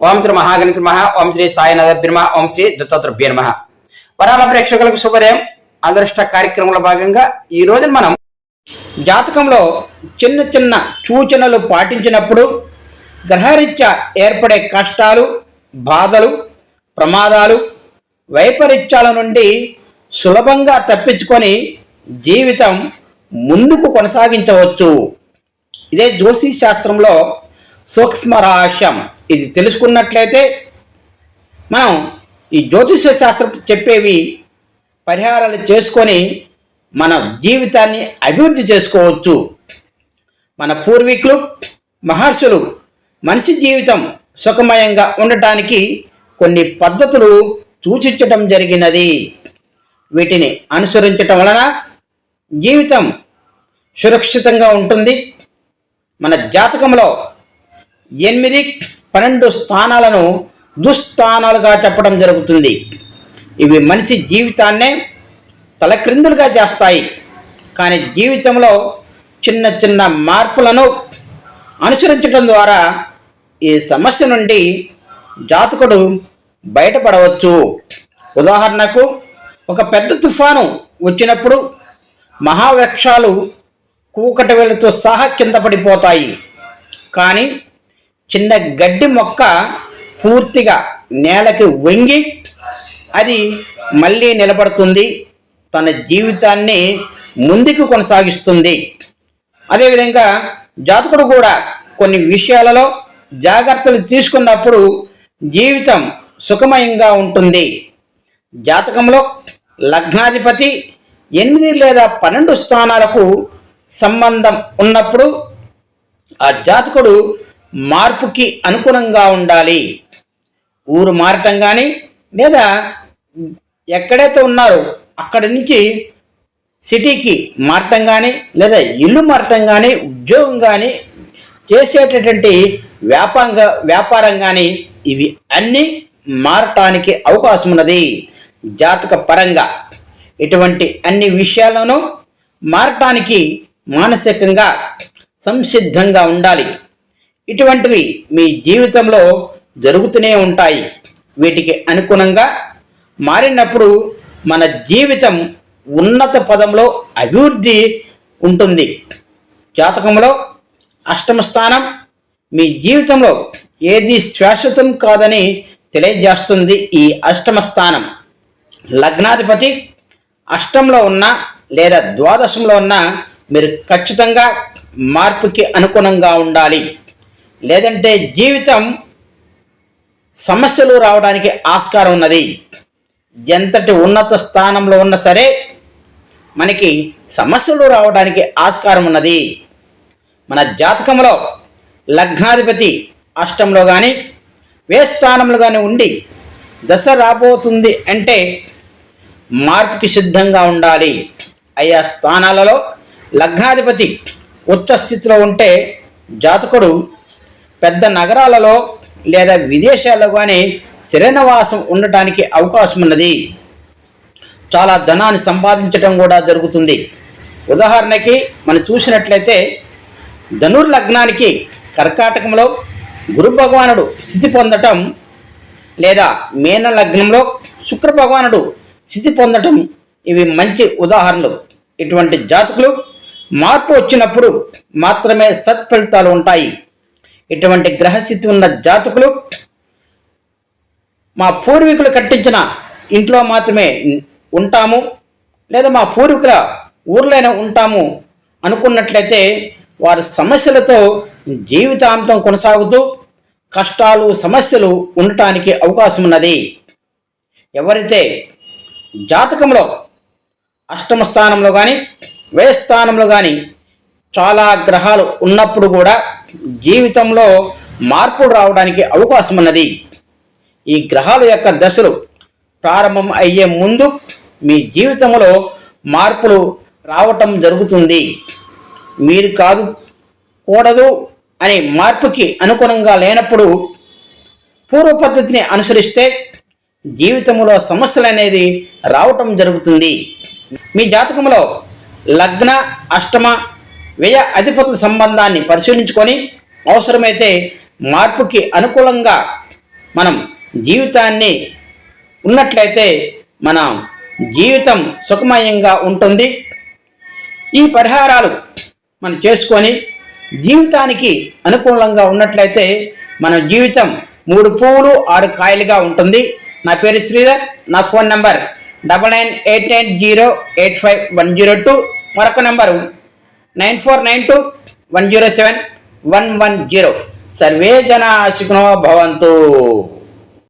ఓం శ్రీ మహాగణిత మహా ఓం శ్రీ సాయినాథ నమ ఓం శ్రీ దత్తాత్రభ్య నమ. వరాల ప్రేక్షకులకు శుభోదయం. అదృష్ట కార్యక్రమంలో భాగంగా ఈ రోజు మనం జాతకంలో చిన్న చిన్న సూచనలు పాటించినప్పుడు గ్రహరీత్యా ఏర్పడే కష్టాలు బాధలు ప్రమాదాలు వైపరీత్యాల నుండి సులభంగా తప్పించుకొని జీవితం ముందుకు కొనసాగించవచ్చు. ఇదే జ్యోతిష్ శాస్త్రంలో సూక్ష్మ రహస్యం ఇది తెలుసుకున్నట్లయితే మనం ఈ జ్యోతిష శాస్త్రం చెప్పేవి పరిహారాలు చేసుకొని మన జీవితాన్ని అభివృద్ధి చేసుకోవచ్చు. మన పూర్వీకులు మహర్షులు మనిషి జీవితం సుఖమయంగా ఉండటానికి కొన్ని పద్ధతులు సూచించటం జరిగినది. వీటిని అనుసరించటం వలన జీవితం సురక్షితంగా ఉంటుంది. మన జాతకంలో ఎనిమిది పన్నెండు స్థానాలను దుస్థానాలుగా చెప్పడం జరుగుతుంది. ఇవి మనిషి జీవితాన్నే తలక్రిందులుగా చేస్తాయి. కానీ జీవితంలో చిన్న చిన్న మార్పులను అనుసరించడం ద్వారా ఈ సమస్య నుండి జాతకుడు బయటపడవచ్చు. ఉదాహరణకు ఒక పెద్ద తుఫాను వచ్చినప్పుడు మహావృక్షాలు కూకటి వేలతో సహా కింద పడిపోతాయి. కానీ చిన్న గడ్డి మొక్క పూర్తిగా నేలకి వంగి అది మళ్ళీ నిలబడుతుంది. తన జీవితాన్ని ముందుకు కొనసాగిస్తుంది. అదేవిధంగా జాతకుడు కూడా కొన్ని విషయాలలో జాగ్రత్తలు తీసుకున్నప్పుడు జీవితం సుఖమయంగా ఉంటుంది. జాతకంలో లగ్నాధిపతి ఎనిమిది లేదా పన్నెండు స్థానాలకు సంబంధం ఉన్నప్పుడు ఆ జాతకుడు మార్పుకి అనుగుణంగా ఉండాలి. ఊరు మారటం కానీ లేదా ఎక్కడైతే ఉన్నారో అక్కడి నుంచి సిటీకి మారటం కానీ లేదా ఇల్లు మారటం కానీ ఉద్యోగం కానీ చేసేటటువంటి వ్యాపారంగా వ్యాపారం కానీ ఇవి అన్నీ మారటానికి అవకాశం ఉన్నది. జాతక పరంగా ఇటువంటి అన్ని విషయాలను మారటానికి మానసికంగా సంసిద్ధంగా ఉండాలి. ఇటువంటివి మీ జీవితంలో జరుగుతూనే ఉంటాయి. వీటికి అనుగుణంగా మారినప్పుడు మన జీవితం ఉన్నత పదంలో అభివృద్ధి ఉంటుంది. జాతకంలో అష్టమ స్థానం మీ జీవితంలో ఏది శాశ్వతం కాదని తెలియజేస్తుంది ఈ అష్టమ స్థానం. లగ్నాధిపతి అష్టంలో ఉన్న లేదా ద్వాదశంలో ఉన్న మీరు ఖచ్చితంగా మార్పుకి అనుగుణంగా ఉండాలి. లేదంటే జీవితం సమస్యలు రావడానికి ఆస్కారం ఉన్నది. ఎంతటి ఉన్నత స్థానంలో ఉన్నా సరే మనకి సమస్యలు రావడానికి ఆస్కారం ఉన్నది. మన జాతకంలో లగ్నాధిపతి అష్టంలో కానీ వే స్థానంలో కానీ ఉండి దశ రాబోతుంది అంటే మార్పుకి సిద్ధంగా ఉండాలి. ఆయా స్థానాలలో లగ్నాధిపతి ఉచ్చ స్థితిలో ఉంటే జాతకుడు పెద్ద నగరాలలో లేదా విదేశాల్లో కానీ శిరనివాసం ఉండటానికి అవకాశం ఉన్నది చాలా ధనాన్ని సంపాదించడం కూడా జరుగుతుంది. ఉదాహరణకి మనం చూసినట్లయితే ధనుర్లగ్నానికి కర్కాటకంలో గురు భగవానుడు స్థితి పొందటం లేదా మీన లగ్నంలో శుక్ర భగవానుడు స్థితి పొందటం ఇవి మంచి ఉదాహరణలు. ఇటువంటి జాతకులు మార్పు వచ్చినప్పుడు మాత్రమే సత్ఫలితాలు ఉంటాయి. ఇటువంటి గ్రహస్థితి ఉన్న జాతకులు మా పూర్వీకులు కట్టించిన ఇంట్లో మాత్రమే ఉంటాము లేదా మా పూర్వీకుల ఊర్లోనే ఉంటాము అనుకున్నట్లయితే వారి సమస్యలతో జీవితాంతం కొనసాగుతూ కష్టాలు సమస్యలు ఉండటానికి అవకాశం ఉన్నది. ఎవరైతే జాతకంలో అష్టమ స్థానంలో కానీ వ్యయ స్థానంలో కానీ చాలా గ్రహాలు ఉన్నప్పుడు కూడా జీవితంలో మార్పులు రావడానికి అవకాశం ఉన్నది. ఈ గ్రహాల యొక్క దశలు ప్రారంభం అయ్యే ముందు మీ జీవితంలో మార్పులు రావటం జరుగుతుంది. మీరు కాదు కూడదు అనే మార్పుకి అనుగుణంగా లేనప్పుడు పూర్వ పద్ధతిని అనుసరిస్తే జీవితంలో సమస్యలు అనేది రావటం జరుగుతుంది. మీ జాతకంలో లగ్న అష్టమ వ్యయ అధిపతుల సంబంధాన్ని పరిశీలించుకొని అవసరమైతే మార్పుకి అనుకూలంగా మనం జీవితాన్ని ఉన్నట్లయితే మన జీవితం సుఖమయంగా ఉంటుంది. ఈ పరిహారాలు మనం చేసుకొని జీవితానికి అనుకూలంగా ఉన్నట్లయితే మన జీవితం మూడు పువ్వులు ఆరు కాయలుగా ఉంటుంది. నా పేరు శ్రీధర్ నా phone number double nine eight nine zero eight five one zero two. మరొక number nine four nine two one zero seven one one zero. Survey జనా సుఖినో భవంతు.